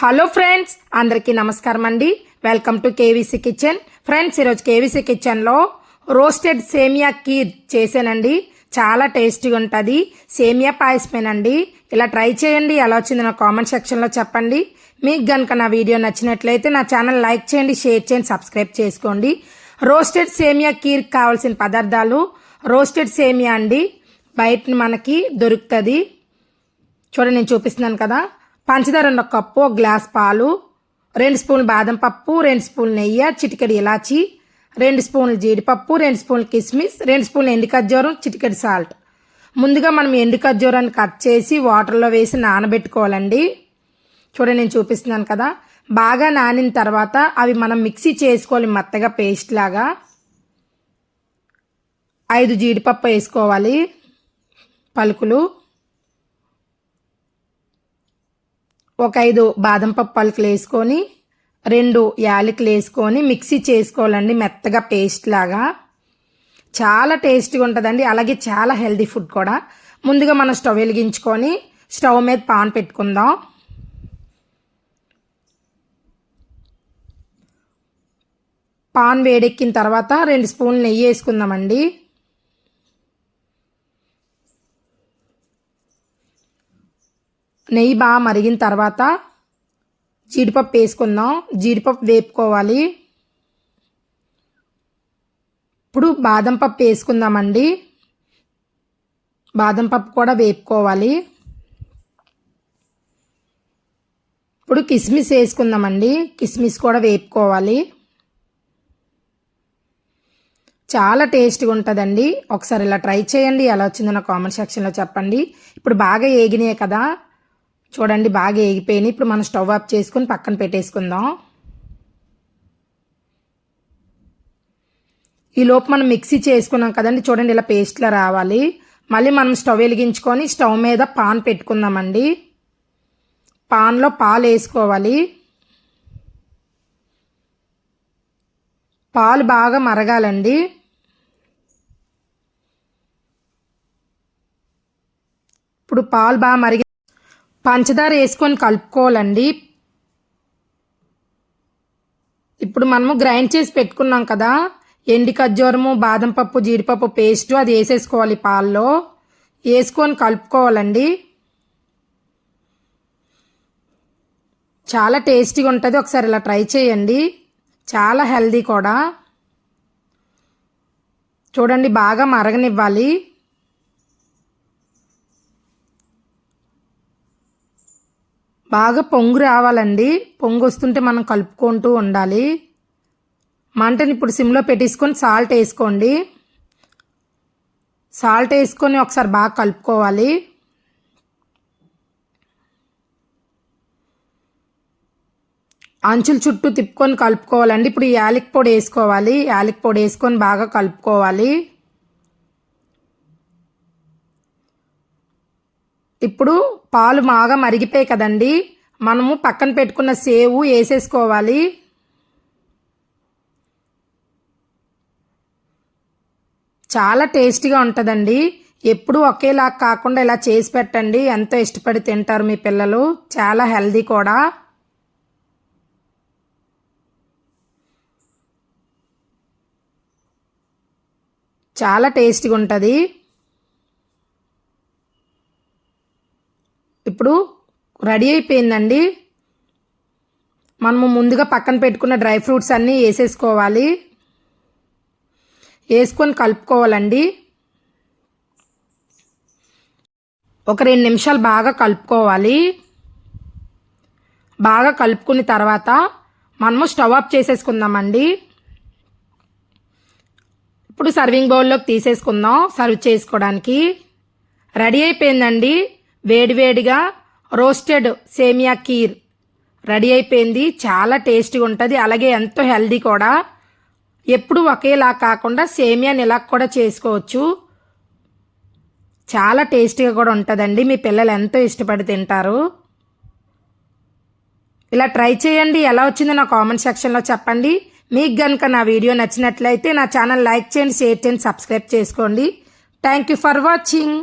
Hello friends అందరికీ నమస్కారం అండి. Welcome to KVC kitchen. Friends ఈరోజు కేవీసీ కిచెన్లో రోస్టెడ్ సేమియా కీర్ చేశానండి. చాలా టేస్టీగా ఉంటుంది. సేమియా పాయసమేనండి. ఇలా ట్రై చేయండి. ఎలా వచ్చింది నా కామెంట్ సెక్షన్లో చెప్పండి. మీకు కనుక నా వీడియో నచ్చినట్లయితే నా ఛానల్ లైక్ చేయండి షేర్ చేయండి సబ్స్క్రైబ్ చేసుకోండి. రోస్టెడ్ సేమియా కీర్ కావాల్సిన పదార్థాలు రోస్టెడ్ సేమియా అండి. బయట మనకి దొరుకుతుంది. చూడండి నేను చూపిస్తున్నాను కదా. పంచదార ఉన్న కప్పు ఒక గ్లాస్ పాలు రెండు స్పూన్లు బాదం పప్పు రెండు స్పూన్లు నెయ్యి చిటికెడు ఇలాచి రెండు స్పూన్లు జీడిపప్పు రెండు స్పూన్లు కిస్మిస్ రెండు స్పూన్లు ఎండు ఖర్జూరం చిటికెడు సాల్ట్. ముందుగా మనం ఎండు ఖర్జూరాన్ని కట్ చేసి వాటర్లో వేసి నానబెట్టుకోవాలండి. చూడండి నేను చూపిస్తున్నాను కదా. బాగా నానిన తర్వాత అవి మనం మిక్సీ చేసుకోవాలి మెత్తగా పేస్ట్ లాగా. ఐదు జీడిపప్పు వేసుకోవాలి పలుకులు. ఒక ఐదు బాదం పప్పు వేసుకొని రెండు యాలకులు వేసుకొని మిక్సీ చేసుకోవాలండి మెత్తగా పేస్ట్ లాగా. చాలా టేస్టీగా ఉంటుందండి అలాగే చాలా హెల్దీ ఫుడ్ కూడా. ముందుగా మనం స్టవ్ వెలిగించుకొని స్టవ్ మీద పాన్ పెట్టుకుందాం. పాన్ వేడెక్కిన తర్వాత రెండు స్పూన్లు నెయ్యి వేసుకుందామండి. నెయ్యి బాగా మరిగిన తర్వాత జీడిపప్పు వేసుకుందాం. జీడిపప్పు వేపుకోవాలి. ఇప్పుడు బాదం పప్పు వేసుకుందామండి. బాదం పప్పు కూడా వేపుకోవాలి. ఇప్పుడు కిస్మిస్ వేసుకుందామండి. కిస్మిస్ కూడా వేపుకోవాలి. చాలా టేస్ట్గా ఉంటుందండి. ఒకసారి ఇలా ట్రై చేయండి. ఎలా వచ్చిందో నా కామెంట్ సెక్షన్లో చెప్పండి. ఇప్పుడు బాగా ఏగినాయి కదా. చూడండి బాగా ఏగిపోయినాయి. ఇప్పుడు మనం స్టవ్ ఆఫ్ చేసుకుని పక్కన పెట్టేసుకుందాం. ఈ లోపు మనం మిక్సీ చేసుకున్నాం కదండి. చూడండి ఇలా పేస్ట్లా రావాలి. మళ్ళీ మనం స్టవ్ వెలిగించుకొని స్టవ్ మీద పాన్ పెట్టుకుందామండి. పాన్లో పాలు వేసుకోవాలి. పాలు బాగా మరగాలండి. ఇప్పుడు పాలు బాగా మరిగి పంచదార వేసుకొని కలుపుకోవాలండి. ఇప్పుడు మనము గ్రైండ్ చేసి పెట్టుకున్నాం కదా. ఎండి ఖర్జూరము బాదం పప్పు జీడిపప్పు పేస్టు అది వేసేసుకోవాలి పాల్లో. వేసుకొని కలుపుకోవాలండి. చాలా టేస్టీగా ఉంటుంది. ఒకసారి ఇలా ట్రై చేయండి. చాలా హెల్దీ కూడా. చూడండి బాగా మరగనివ్వాలి. బాగా పొంగు రావాలండి. పొంగు వస్తుంటే మనం కలుపుకుంటూ ఉండాలి. మంటని ఇప్పుడు సిమ్లో పెట్టేసుకొని సాల్ట్ వేసుకోండి. సాల్ట్ వేసుకొని ఒకసారి బాగా కలుపుకోవాలి. అంచుల చుట్టూ తిప్పుకొని కలుపుకోవాలండి. ఇప్పుడు యాలిక్ పొడి వేసుకోవాలి. యాలిక్ పొడి వేసుకొని బాగా కలుపుకోవాలి. ఇప్పుడు పాలు బాగా మరిగిపోయాయి కదండి. మనము పక్కన పెట్టుకున్న సేవు వేసేసుకోవాలి. చాలా టేస్టీగా ఉంటుందండి. ఎప్పుడు ఒకేలా కాకుండా ఇలా చేసి పెట్టండి. ఎంతో ఇష్టపడి తింటారు మీ పిల్లలు. చాలా హెల్దీ కూడా. చాలా టేస్టీగా ఉంటుంది. ఇప్పుడు రెడీ అయిపోయిందండి. మనము ముందుగా పక్కన పెట్టుకున్న డ్రై ఫ్రూట్స్ అన్నీ వేసేసుకోవాలి. వేసుకొని కలుపుకోవాలండి. ఒక రెండు నిమిషాలు బాగా కలుపుకోవాలి. బాగా కలుపుకున్న తర్వాత మనము స్టవ్ ఆఫ్ చేసేసుకుందామండి. ఇప్పుడు సర్వింగ్ బౌల్లోకి తీసేసుకుందాం సర్వ్ చేసుకోవడానికి. రెడీ అయిపోయిందండి. వేడివేడిగా రోస్టెడ్ సేమియా కీర్. రెడీ అయిపోయింది. చాలా టేస్టీగా ఉంటుంది. అలాగే ఎంతో హెల్దీ కూడా. ఎప్పుడు ఒకేలా కాకుండా సేమియాని ఇలా కూడా చేసుకోవచ్చు. చాలా టేస్టీగా కూడా ఉంటుందండి. మీ పిల్లలు ఎంతో ఇష్టపడి తింటారు. ఇలా ట్రై చేయండి. ఎలా వచ్చిందో నా కామెంట్ సెక్షన్లో చెప్పండి. మీకు కనుక నా వీడియో నచ్చినట్లయితే నా ఛానల్ లైక్ చేయండి షేర్ చేయండి సబ్స్క్రైబ్ చేసుకోండి. Thank you for watching.